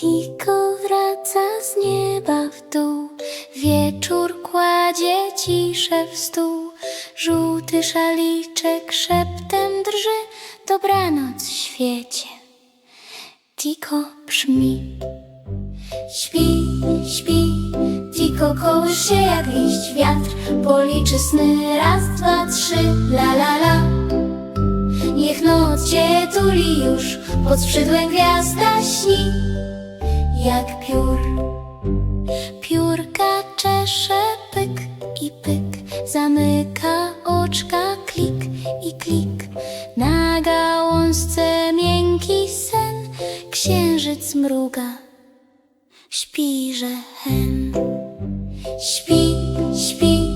Tiko wraca z nieba w dół, wieczór kładzie ciszę w stół. Żółty szaliczek szeptem drży, dobranoc świecie. Tiko brzmi. Śpi, śpi, Tiko kołysz się jak liść wiatr, policzy sny raz, dwa, trzy, la la la. Niech noc cię tuli już, pod skrzydłem gwiazda śni, jak piór. Piórka czesze pyk i pyk, zamyka oczka klik i klik. Na gałązce miękki sen, księżyc mruga, śpi, że hen. Śpi, śpi,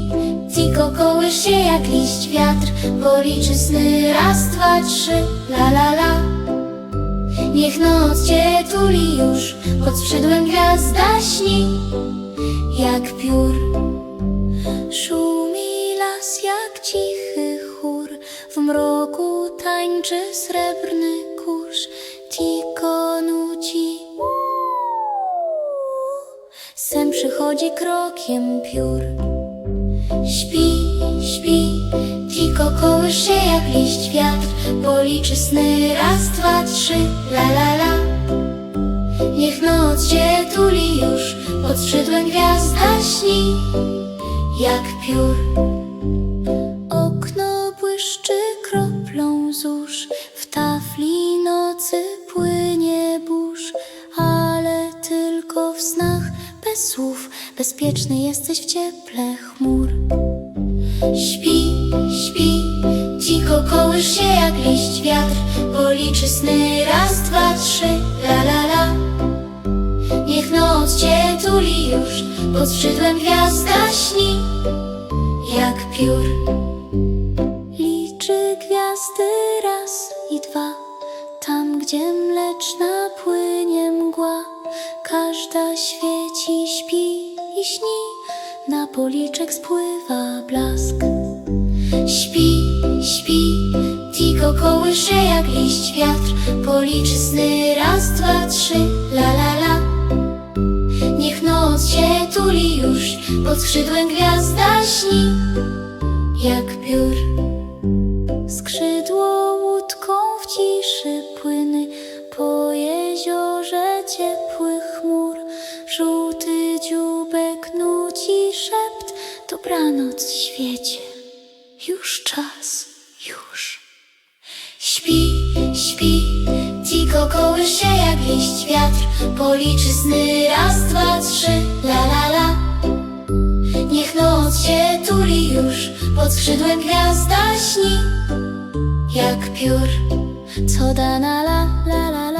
Tiko kołysz się jak liść wiatr Policzy sny raz, dwa, trzy, la la la Niech noc cię tuli już Pod skrzydłem gwiazda śni Jak piór. Szumi las jak cichy chór W mroku tańczy srebrny kurz. Tiko nuci. Sem przychodzi krokiem piór. Śpi, śpi, Kołysz się jak liść wiatr Policzy sny. Raz, dwa, trzy, la la la. Niech noc cię tuli już Pod skrzydłem gwiazda śni Jak piór. Okno błyszczy kroplą zórz W tafli nocy płynie burz. Ale tylko w snach bez słów Bezpieczny jesteś w cieple chmur. Śpi, kołysz się jak liść wiatr Policzy sny. Raz, dwa, trzy, la la la. Niech noc cię tuli już Pod skrzydłem gwiazda śni. Jak piór. Liczy gwiazdy raz i dwa. Tam, gdzie mleczna płynie mgła Każda świeci, śpi i śni. Na policzek spływa blask. Śpi, śpi, Tiko kołysz się jak liść wiatr Policzy sny. Raz, dwa, trzy, la la la. Niech noc cię tuli już Pod skrzydłem gwiazda śni Jak piór. Skrzydło łódką w ciszy płyny Po jeziorze ciepłych chmur. Żółty dzióbek nuci szept Dobranoc świecie. Już czas, już. Śpi, śpi, Tiko kołysz się jak liść wiatr Policzy sny. Raz, dwa, trzy, la la la. Niech noc cię tuli już Pod skrzydłem gwiazda śni Jak piór. Co da na la la la